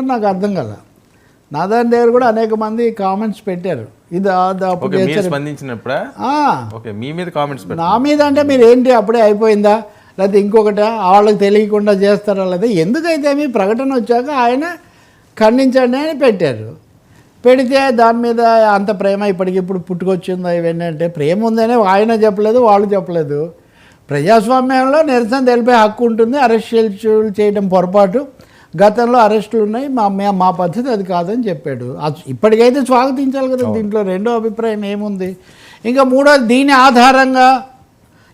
అనుకుంటున్నారు నాకు అర్థం కదా నా దాని దగ్గర కూడా అనేక మంది కామెంట్స్ పెట్టారు. ఇది. స్పందించినప్పుడా? మీ మీద కామెంట్స్ నా మీద అంటే మీరు ఏంటి అప్పుడే అయిపోయిందా? లేకపోతే ఇంకొకట? వాళ్ళకి తెలియకుండా చేస్తారా? లేదా ఎందుకైతే మీ ప్రకటన వచ్చాక ఆయన ఖండించండి అని పెట్టారు. పెడితే దాని మీద అంత ప్రేమ ఇప్పటికి ఇప్పుడు పుట్టుకొచ్చిందా ఇవన్నీ అంటే ప్రేమ ఉందనే ఆయన చెప్పలేదు వాళ్ళు చెప్పలేదు. ప్రజాస్వామ్యంలో నిరసన తెలిపే హక్కు ఉంటుంది అరెస్ట్ చేయడం పొరపాటు. గతంలో అరెస్టులు ఉన్నాయి మా మే- మా పద్ధతి అది కాదని చెప్పాడు. ఇప్పటికైతే స్వాగతించాలి కదా దీంట్లో రెండో అభిప్రాయం ఏముంది? ఇంకా మూడోది దీని ఆధారంగా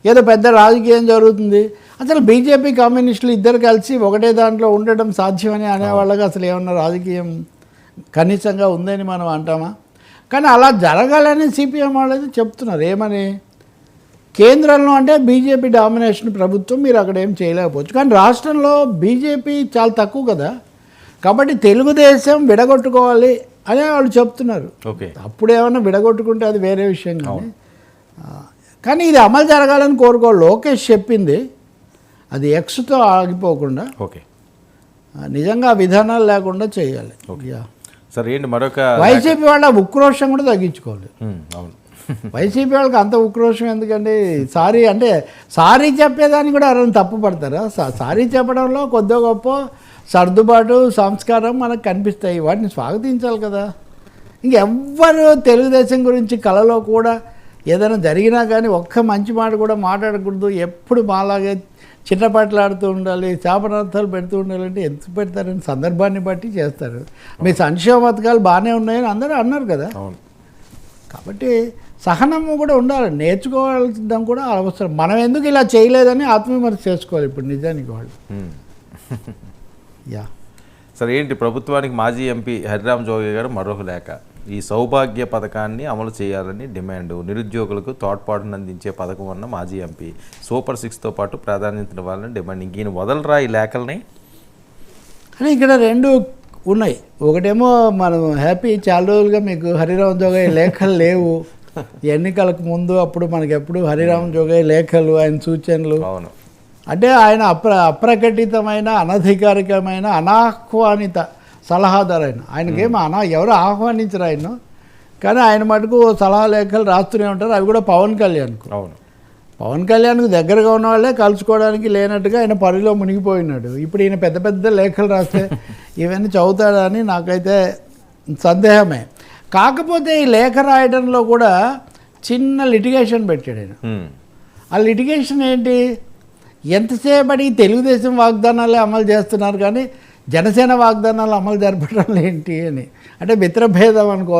ఏదో పెద్ద రాజకీయం జరుగుతుంది. అసలు బీజేపీ కమ్యూనిస్టులు ఇద్దరు కలిసి ఒకటే దాంట్లో ఉండడం సాధ్యమని అనేవాళ్ళకి అసలు ఏమన్నా రాజకీయం కనీసంగా ఉందని మనం అంటామా? కానీ అలా జరగాలని సిపిఎం వాళ్ళది చెప్తున్నారు. ఏమని? కేంద్రంలో అంటే బీజేపీ డామినేషన్ ప్రభుత్వం మీరు అక్కడ ఏం చేయలేకపోవచ్చు. కానీ రాష్ట్రంలో బీజేపీ చాలా తక్కువ కదా. కాబట్టి తెలుగుదేశం విడగొట్టుకోవాలి అని వాళ్ళు చెప్తున్నారు. ఓకే. అప్పుడు ఏమన్నా విడగొట్టుకుంటే అది వేరే విషయం కానీ. కానీ ఇది అమలు జరగాలని కోరుకో లోకేష్ చెప్పింది. అది ఎక్స్తో ఆగిపోకుండా ఓకే. నిజంగా విధానాలు లేకుండా చేయాలి. యా. సార్ ఏంటి మరొక వైసీపీ వాళ్ళ ఉక్రోషం కూడా తగ్గించుకోవాలి. అవును. వైసీపీ వాళ్ళకి అంత ఉక్రోషం ఎందుకంటే సారీ అంటే సారీ చెప్పేదాన్ని కూడా ఎవరైనా తప్పు పడతారా? సారీ చెప్పడంలో కొద్దిగా గొప్ప సర్దుబాటు సంస్కారం మనకు కనిపిస్తాయి. వాటిని స్వాగతించాలి కదా. ఇంకెవ్వరు తెలుగుదేశం గురించి కళలో కూడా ఏదైనా జరిగినా కానీ ఒక్క మంచి మాట కూడా మాట్లాడకూడదు. ఎప్పుడు మాలాగే చిన్నపట్లాడుతూ ఉండాలి శాపనార్థాలు పెడుతూ ఉండాలంటే ఎంత పెడతారని సందర్భాన్ని బట్టి చేస్తారు. మీ సంక్షేమ పథకాలు బాగానే ఉన్నాయని అందరూ అన్నారు కదా. కాబట్టి సహనము కూడా ఉండాలి నేర్చుకోవాల్సిన కూడా అవసరం. మనం ఎందుకు ఇలా చేయలేదని ఆత్మవిమర్శ చేసుకోవాలి ఇప్పుడు నిజానికి వాళ్ళు. యా. సార్ ఏంటి ప్రభుత్వానికి మాజీ ఎంపీ హరిరామ్ జోగి గారు మరొక లేఖ. ఈ సౌభాగ్య పథకాన్ని అమలు చేయాలని డిమాండ్. నిరుద్యోగులకు తోడ్పాటును అందించే పథకం అన్న మాజీ ఎంపీ. సూపర్ సిక్స్తో పాటు ప్రాధాన్యత ఇవ్వాలని డిమాండ్. ఇంక ఈయన వదలరా ఈ లేఖల్ని? అని ఇక్కడ రెండు ఉన్నాయి. ఒకటేమో మనం హ్యాపీ చాలా రోజులుగా మీకు హరిరామ్ జోగయ్య లేఖలు లేవు. ఎన్నికలకు ముందు అప్పుడు మనకి ఎప్పుడు హరిరామ్ జోగయ్య లేఖలు ఆయన సూచనలు. అవును. అంటే ఆయన అప్ర అప్రకటితమైన అనధికారికమైన అనాహ్వానిత సలహాదారు ఆయన ఆయనకేమో అనా ఎవరు ఆహ్వానించరు ఆయన కానీ ఆయన మటుకు సలహా లేఖలు రాస్తూనే ఉంటారు. అవి కూడా పవన్ కళ్యాణ్కు. అవును. పవన్ కళ్యాణ్కి దగ్గరగా ఉన్న వాళ్ళే కలుసుకోవడానికి లేనట్టుగా ఆయన పనిలో మునిగిపోయినాడు. ఇప్పుడు ఈయన పెద్ద పెద్ద లేఖలు రాస్తే ఇవన్నీ చదువుతాడని నాకైతే సందేహమే. కాకపోతే ఈ లేఖ రాయడంలో కూడా చిన్న లిటిగేషన్ పెట్టాడు ఆయన. ఆ లిటిగేషన్ ఏంటి? ఎంతసేపటి తెలుగుదేశం వాగ్దానాలే అమలు చేస్తున్నారు కానీ జనసేన వాగ్దానాలు అమలు జరపడం ఏంటి అని. అంటే మిత్రభేదం అనుకో